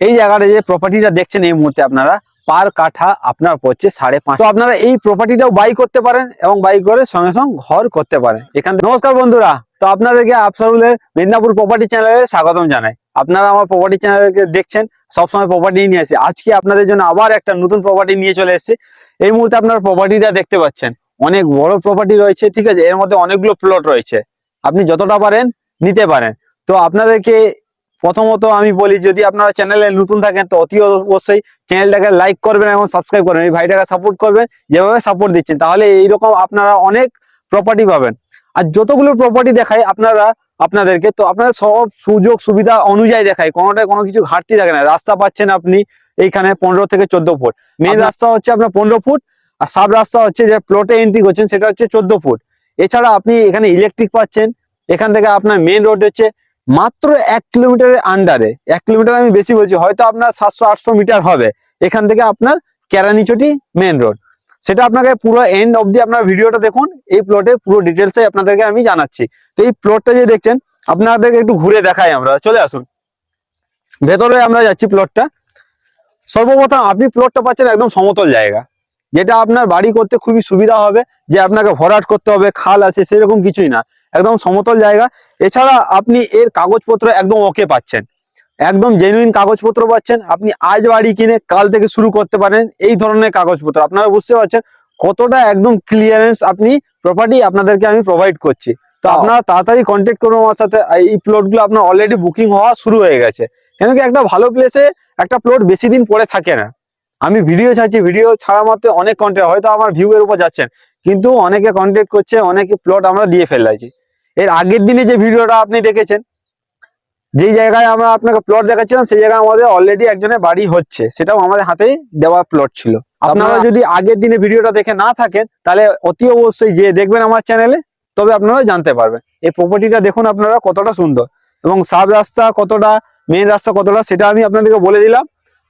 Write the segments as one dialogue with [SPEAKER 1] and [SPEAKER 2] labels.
[SPEAKER 1] এই জায়গাটা যে প্রপার্টিটা দেখছেন এই মুহূর্তে আপনারা, পার কাঠা আপনার পড়ছে সাড়ে পাঁচ। তো আপনারা এই প্রপার্টিটাও বাই করতে পারেন এবং বাই করে সঙ্গে সঙ্গে ঘর করতে পারেন। এখান নমস্কার বন্ধুরা, তো আপনাদেরকে আফসারুলের মেদিনীপুর প্রপার্টি চ্যানেলে স্বাগতম জানাই। আপনারা আমার প্রপার্টি চ্যানেলকে দেখছেন, সবসময় প্রপার্টি নিয়ে আসি। আজকে আপনাদের জন্য আবার একটা নতুন প্রপার্টি নিয়ে চলে এসেছি। এই মুহূর্তে আপনার প্রপার্টিটা দেখতে পাচ্ছেন। অনেক বড় প্রপার্টি রয়েছে, ঠিক আছে? এর মধ্যে অনেকগুলো প্লট রয়েছে। আপনি যতটা পারেন নিতে পারেন। তো আপনাদেরকে প্রথমত আমি বলি যদি আপনারা চ্যানেলে নতুন থাকেন তো অতি অবশ্যই চ্যানেলটাকে লাইক করবেন এবং সাবস্ক্রাইব করবেন। এই ভাইটাকে সাপোর্ট করবেন যেভাবে সাপোর্ট দিচ্ছেন তাহলে এইরকম আপনারা অনেক প্রপার্টি পাবেন। আর যতগুলো প্রপার্টি দেখায় আপনারা আপনাদেরকে তো আপনারা সব সুযোগ সুবিধা অনুযায়ী দেখায়। কোনোটায় কোনো কিছু ঘাটতি থাকে না। রাস্তা পাচ্ছেন আপনি এইখানে পনেরো থেকে চোদ্দ ফুট। মেন রাস্তা হচ্ছে আপনার পনেরো ফুট আর সাব রাস্তা হচ্ছে যে প্লটে এন্ট্রি করছেন সেটা হচ্ছে চোদ্দ ফুট। এছাড়া আপনি এখানে ইলেকট্রিক পাচ্ছেন এখান থেকে আপনার মেন রোড হচ্ছে মাত্র এক কিলোমিটারের আন্ডারে এক কিলোমিটার আমি বেশি বলছি, হয়তো আপনার সাতশো, আটশো মিটার হবে। এখান থেকে আপনার কেরানিচটি মেন রোড সেটা আপনাকে পুরো এন্ড অবধি আপনার ভিডিওটা দেখুন, এই প্লটে পুরো ডিটেলসে আপনাদেরকে আমি জানাচ্ছি। তো এই প্লটটা যে দেখছেন, আপনাদেরকে একটু ঘুরে দেখাই আমরা। চলে আসুন। ভেতরে আমরা যাচ্ছি প্লটটা সর্বপ্রথম আপনি প্লটটা পাচ্ছেন একদম সমতল জায়গা, যেটা আপনার বাড়ি করতে খুবই সুবিধা হবে, যে আপনাকে ভরাট করতে হবে, খাল আছে, সেরকম কিছুই না। একদম সমতল জায়গা। এছাড়া আপনি এর কাগজপত্র একদম ওকে পাচ্ছেন। একদম জেনুইন কাগজপত্র পাচ্ছেন। আপনি আজ বাড়ি কিনে কাল থেকে শুরু করতে পারেন এই ধরনের কাগজপত্র। আপনারা বুঝতে পারছেন কতটা একদম ক্লিয়ারেন্স আপনি প্রপার্টি আপনাদেরকে আমি প্রোভাইড করছি। তো
[SPEAKER 2] Wow.
[SPEAKER 1] আপনারা তাড়াতাড়ি কন্ট্যাক্ট করুন আমার সাথে। এই প্লটগুলো আপনার অলরেডি বুকিং হওয়া শুরু হয়ে গেছে। কেন কি একটা ভালো প্লেসে একটা প্লট বেশি দিন পরে থাকে না। আমি ভিডিও ছাড়ছি। ভিডিও ছাড়া মাত্র অনেক কন্টেন্ট হয়তো আমার ভিউ এর উপর যাচ্ছেন। কিন্তু অনেকে কন্ট্যাক্ট করছে অনেকে প্লট আমরা দিয়ে ফেলাইছি। এর আগের দিনে যে ভিডিওটা আপনি দেখেছেন যেই জায়গায় আমরা আপনাকে প্লট দেখাচ্ছিলাম সেই জায়গায় আমাদের অলরেডি একজনের বাড়ি হচ্ছে। সেটাও আমাদের হাতেই দেওয়া প্লট ছিল। আপনারা যদি আগের দিনে ভিডিওটা দেখে না থাকেন তাহলে অতি অবশ্যই যে দেখবেন আমার চ্যানেলে তবে আপনারা জানতে পারবেন। এই প্রপার্টিটা দেখুন আপনারা কতটা সুন্দর। এবং সাব রাস্তা কতটা মেন রাস্তা কতটা সেটা আমি আপনাদেরকে বলে দিলাম।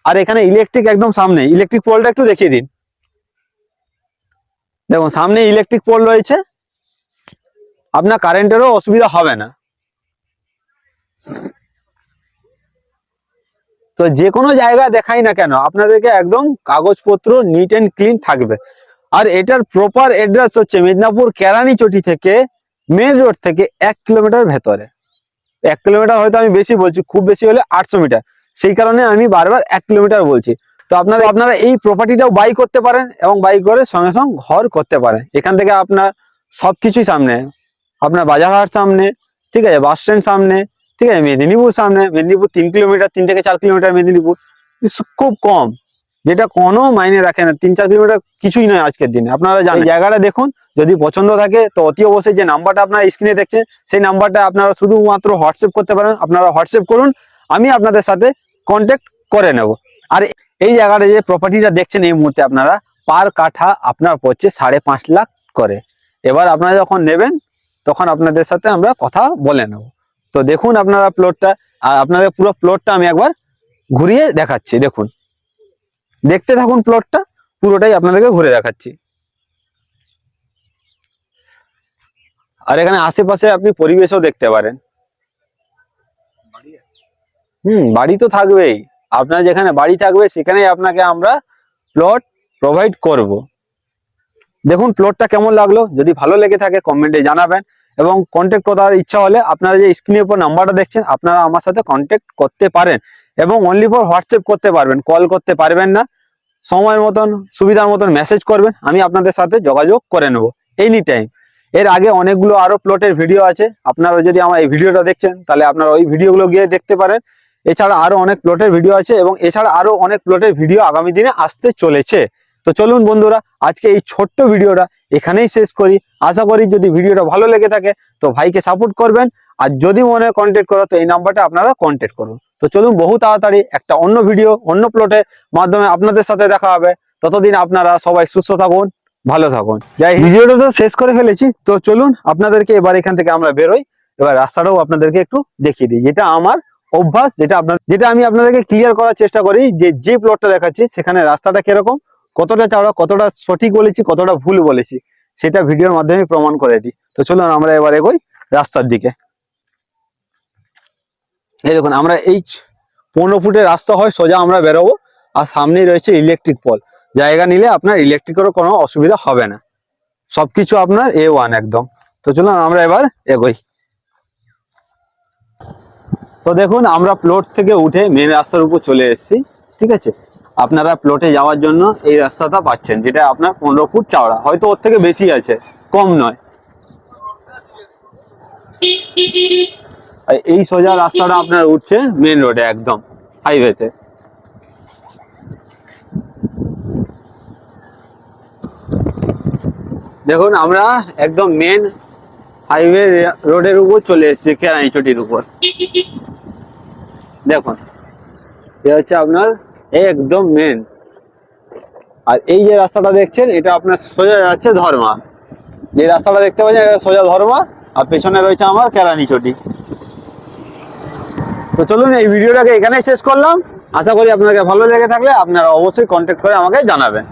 [SPEAKER 1] আর এখানে ইলেকট্রিক একদম সামনে ইলেকট্রিক পোলটা একটু দেখিয়ে দিন। দেখুন, সামনে ইলেকট্রিক পোল রয়েছে। আপনার কারেন্টেরও অসুবিধা হবে না। তো যে কোনো জায়গা দেখাই না কেন, আপনাদেরকে একদম কাগজপত্র নিট অ্যান্ড ক্লিন থাকবে। আর এটার প্রপার অ্যাড্রেস হচ্ছে মেদিনীপুর কেরানিচটি থেকে মেন রোড থেকে এক কিলোমিটার ভেতরে। এক কিলোমিটার হয়তো আমি বেশি বলছি, খুব বেশি হলে আটশো মিটার। সেই কারণে আমি বারবার এক কিলোমিটার বলছি। তো আপনারা আপনারা এই প্রপার্টিটাও বাই করতে পারেন এবং বাই করে সঙ্গে সঙ্গে ঘর করতে পারেন। এখান থেকে আপনার সব কিছুই সামনে। আপনার বাজারহাট সামনে, ঠিক আছে বাস স্ট্যান্ড সামনে, ঠিক আছে, মেদিনীপুর সামনে। মেদিনীপুর তিন কিলোমিটার, তিন থেকে চার কিলোমিটার মেদিনীপুর। খুব কম। যেটা কোনো মাইনে রাখে না। তিন, চার কিলোমিটার কিছুই নয় আজকের দিনে। আপনারা জানেন। জায়গাটা দেখুন, যদি পছন্দ থাকে, তো অতি অবশ্যই যে নাম্বারটা আপনারা স্ক্রিনে দেখছেন, সেই নাম্বারটা আপনারা শুধুমাত্র হোয়াটসঅ্যাপ করতে পারেন। আপনারা হোয়াটসঅ্যাপ করুন, আমি আপনাদের সাথে কন্ট্যাক্ট করে নেব। আর এই জায়গাটা যে প্রপার্টিটা দেখছেন এই মুহূর্তে আপনারা পার কাঠা আপনার পড়ছে সাড়ে পাঁচ লাখ করে। এবার আপনারা যখন নেবেন, তখন আপনাদের সাথে আমরা কথা বলে নেব। তো দেখুন আপনারা প্লটটা আর আপনাদের পুরো প্লটটা আমি একবার ঘুরিয়ে দেখাচ্ছি, দেখুন। দেখতে থাকুন প্লটটা পুরোটাই আপনাদেরকে ঘুরে দেখাচ্ছি। আর এখানে আশেপাশে আপনি পরিবেশও দেখতে পারেন। হুম, বাড়ি তো থাকবেই। আপনার যেখানে বাড়ি থাকবে, সেখানেই আপনাকে আমরা প্লট প্রোভাইড করব। দেখুন প্লটটা কেমন লাগল? যদি ভালো লেগে থাকে, কমেন্টে জানাবেন। এবং কন্ট্যাক্ট করার ইচ্ছা হলে আপনারা যে স্ক্রিনের উপর নাম্বারটা দেখছেন, আপনারা আমার সাথে কন্ট্যাক্ট করতে পারেন। এবং অনলি ফর হোয়াটসঅ্যাপ করতে পারবেন কল করতে পারবেন না। সময়ের মতন, সুবিধার মতন মেসেজ করবেন, আমি আপনাদের সাথে যোগাযোগ করে নেব এনি টাইম এর আগে অনেকগুলো আরও প্লটের ভিডিও আছে। আপনারা যদি আমার এই ভিডিওটা দেখছেন, তাহলে আপনারা ওই ভিডিওগুলো গিয়ে দেখতে পারেন। এছাড়া আরও অনেক প্লটের ভিডিও আছে এবং এছাড়া আরও অনেক প্লটের ভিডিও আগামী দিনে আসতে চলেছে। তো চলুন বন্ধুরা আজকে এই ছোট্ট ভিডিওটা এখানেই শেষ করি। আশা করি যদি ভিডিওটা ভালো লেগে থাকে তো ভাইকে সাপোর্ট করবেন। আর যদি মনে হয় কন্ট্যাক্ট করো তো এই নাম্বারটা আপনারা কন্ট্যাক্ট করুন। তো চলুন বহু তাড়াতাড়ি একটা অন্য ভিডিও অন্য প্লটের মাধ্যমে আপনাদের সাথে দেখা হবে। ততদিন আপনারা সবাই সুস্থ থাকুন ভালো থাকুন। যাই ভিডিওটা তো শেষ করে ফেলেছি। তো চলুন আপনাদেরকে এবার এখান থেকে আমরা বেরোই। এবার রাস্তাটাও আপনাদেরকে একটু দেখিয়ে দিই। যেটা আমার অভ্যাস যেটা আপনার যেটা আমি আপনাদেরকে ক্লিয়ার করার চেষ্টা করি যে যে প্লটটা দেখাচ্ছি, সেখানে রাস্তাটা কীরকম, কতটা চওড়া, কতটা সঠিক বলেছি, কতটা ভুল বলেছি, সেটা ভিডিওর মাধ্যমে প্রমাণ করে দিই। তো চলুন আমরা এবার এগোই রাস্তার দিকে। এই দেখুন, আমরা এই পনেরো ফুটের রাস্তা হয়, সোজা আমরা বেরোবো, আর সামনেই রয়েছে ইলেকট্রিক পল জায়গা নিলে আপনার ইলেকট্রিকেরও কোনো অসুবিধা হবে না। সবকিছু আপনার এ ওয়ান একদম। তো চলুন আমরা এবার এগোই। তো দেখুন, আমরা প্লট থেকে উঠে মেন রাস্তার উপর চলে এসেছি, ঠিক আছে? আপনারা প্লটে যাওয়ার জন্য এই রাস্তাটা পাচ্ছেন, যেটা আপনার পনেরো ফুট চাওড়া। হয়তো ওর থেকে বেশি আছে, কম নয়। এই সোজা রাস্তাটা আপনার উঠছে মেন রোডে একদম হাইওয়েতে দেখুন, আমরা একদম মেন হাইওয়ে রোডের উপর চলে এসেছি, কেরানিচটির উপর। দেখুন, এ হচ্ছে আপনার একদম মেন আর এই যে রাস্তাটা দেখছেন, এটা আপনার সোজা যাচ্ছে ধর্মা। যে রাস্তাটা দেখতে পাচ্ছেন, এটা সোজা ধর্মা, আর পেছনে রয়েছে আমার কেরানিচটি তো চলুন, এই ভিডিওটাকে এখানেই শেষ করলাম। আশা করি আপনাকে ভালো লেগে থাকলে আপনারা অবশ্যই কন্ট্যাক্ট করে আমাকে জানাবেন।